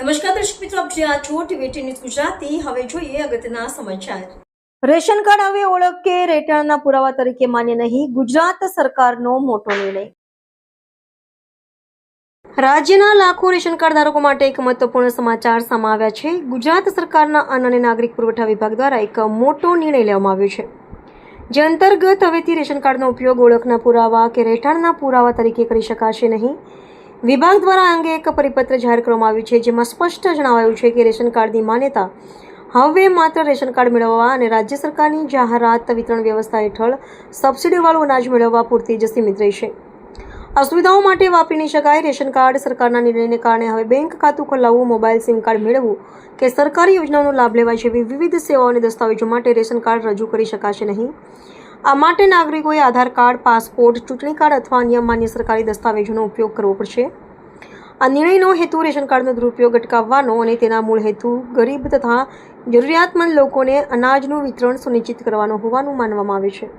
નમસ્કાર દર્શક મિત્રો આપ જ્યાં છો ટીવી ન્યૂઝ ગુજરાતી. હવે જોઈએ અગત્યના સમાચાર. રેશન કાર્ડ હવે ઓળખ કે રેટાણના પુરાવા તરીકે માન્ય નહીં. ગુજરાત સરકારનો મોટો નિર્ણય. રાજ્યના લાખો રેશન કાર્ડ ધારકો માટે એક મહત્વપૂર્ણ સમાચાર સામે આવ્યા છે. ગુજરાત સરકારના અન્ન અને નાગરિક પુરવઠા વિભાગ દ્વારા એક મોટો નિર્ણય લેવામાં આવ્યો છે. જે અંતર્ગત હવેથી રેશન કાર્ડનો ઉપયોગ ઓળખના પુરાવા કે રહેઠાણના પુરાવા તરીકે કરી શકાશે નહીં. વિભાગ દ્વારા આ અંગે એક પરિપત્ર જાહેર કરવામાં આવ્યું છે, જેમાં સ્પષ્ટ જણાવાયું છે કે રેશન કાર્ડની માન્યતા હવે માત્ર રેશન કાર્ડ મેળવવા અને રાજ્ય સરકારની જાહેરાત વિતરણ વ્યવસ્થા હેઠળ સબસિડીવાળું અનાજ મેળવવા પૂરતી જ સીમિત રહેશે. અસુવિધાઓ માટે વાપરી નહીં શકાય રેશન કાર્ડ સરકારના નિર્ણયને કારણે હવે બેંક ખાતું ખોલાવવું, મોબાઈલ સિમ કાર્ડ મેળવવું કે સરકારી યોજનાઓનો લાભ લેવા જેવી વિવિધ સેવાઓ અને દસ્તાવેજો માટે રેશન કાર્ડ રજૂ કરી શકાશે નહીં. આ માટે નાગરિકોએ આધાર કાર્ડ, પાસપોર્ટ, ચૂંટણી કાર્ડ અથવા અન્ય માન્ય સરકારી દસ્તાવેજોનો ઉપયોગ કરવો પડશે. આ નિર્ણયનો હેતુ રેશન કાર્ડનો દુરુપયોગ અટકાવવાનો અને તેના મૂળ હેતુ ગરીબ તથા જરૂરિયાતમંદ લોકોને અનાજનું વિતરણ સુનિશ્ચિત કરવાનો હોવાનું માનવામાં આવે છે.